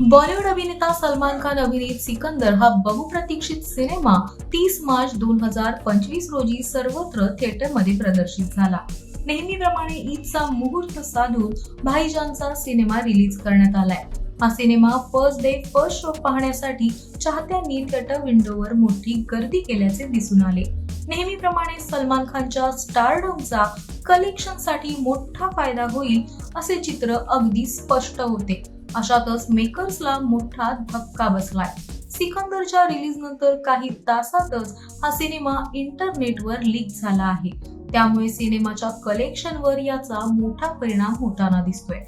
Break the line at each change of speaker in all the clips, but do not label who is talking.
बॉलिवूड अभिनेता सलमान खान अभिनीत सिकंदर हा बहुप्रतीक्षित सिनेमा तीस मार्च दोन हजार पंचवीस रोजी सर्वत्र थिएटरमध्ये प्रदर्शित झाला. नेहमीप्रमाणे ईदचा मुहूर्त साधून भाईजानचा सिनेमा रिलीज करण्यात आलाय. हा cinema first day first show पाहण्यासाठी चाहत्यांनी थिएटर विंडोवर मोठी गर्दी केल्याचे दिसून आले. नेहमीप्रमाणे सलमान खानच्या स्टारडमचा कलेक्शनसाठी मोठा फायदा होईल असे चित्र अगदी स्पष्ट होते. अशातच मेकर्सला मोठा धक्का बसलाय. सिकंदरच्या रिलीज नंतर काही तासातच हा सिनेमा इंटरनेटवर लीक झाला आहे. त्यामुळे सिनेमाच्या कलेक्शनवर याचा मोठा परिणाम होताना दिसतोय.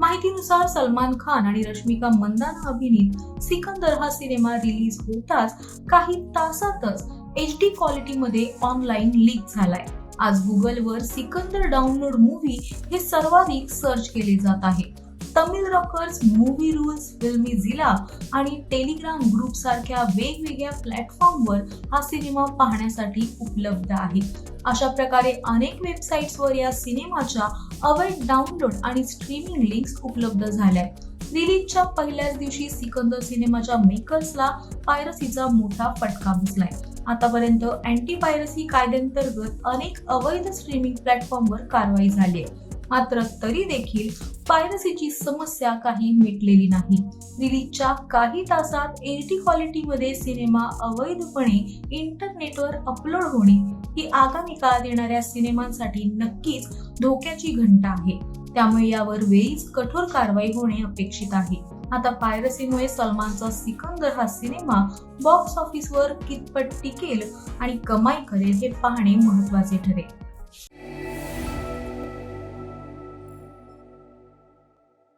माहितीनुसार सलमान खान आणि रश्मिका मंदाना अभिनीत सिकंदर हा सिनेमा रिलीज होताच काही तासातच एच डी क्वालिटीमध्ये ऑनलाईन लीक झालाय. आज गुगलवर सिकंदर डाउनलोड मूव्ही हे सर्वाधिक सर्च केले जात आहे. तमिळ रॉकर्स मूवी रूल्स फिल्मी झिला आणि टेलिग्राम ग्रुप सारख्या वेगवेगळ्या प्लॅटफॉर्मवर हा सिनेमा पाहण्यासाठी उपलब्ध आहे. अशा प्रकारे अनेक वेबसाईट्सवर या सिनेमाच्या अवैध डाउनलोड आणि स्ट्रीमिंग लिंक्स उपलब्ध झाल्या रिलीजच्या पहिल्याच दिवशी सिकंदर सिनेमाच्या मेकर्सला पायरसीचा मोठा फटका बसलाय. आतापर्यंत अँटी पायरसी कायद्यांतर्गत अनेक अवैध स्ट्रीमिंग प्लॅटफॉर्मवर कारवाई झाली आहे. मात्र तरी देखील पायरसीची समस्या काही मिटलेली नाही. रिलीजच्या काही तासात एच क्वालिटीमध्ये सिनेमा अवैधपणे इंटरनेटवर अपलोड होणे ही आगामी काळात येणाऱ्या सिनेमांसाठी नक्कीच धोक्याची घंटा आहे. त्यामुळे यावर वेळीच कठोर कारवाई होणे अपेक्षित आहे. आता पायरसीमुळे सलमानचा सिकंदर हा सिनेमा बॉक्स ऑफिसवर कितपत टिकेल आणि कमाई करेल हे पाहणे महत्त्वाचे ठरेल.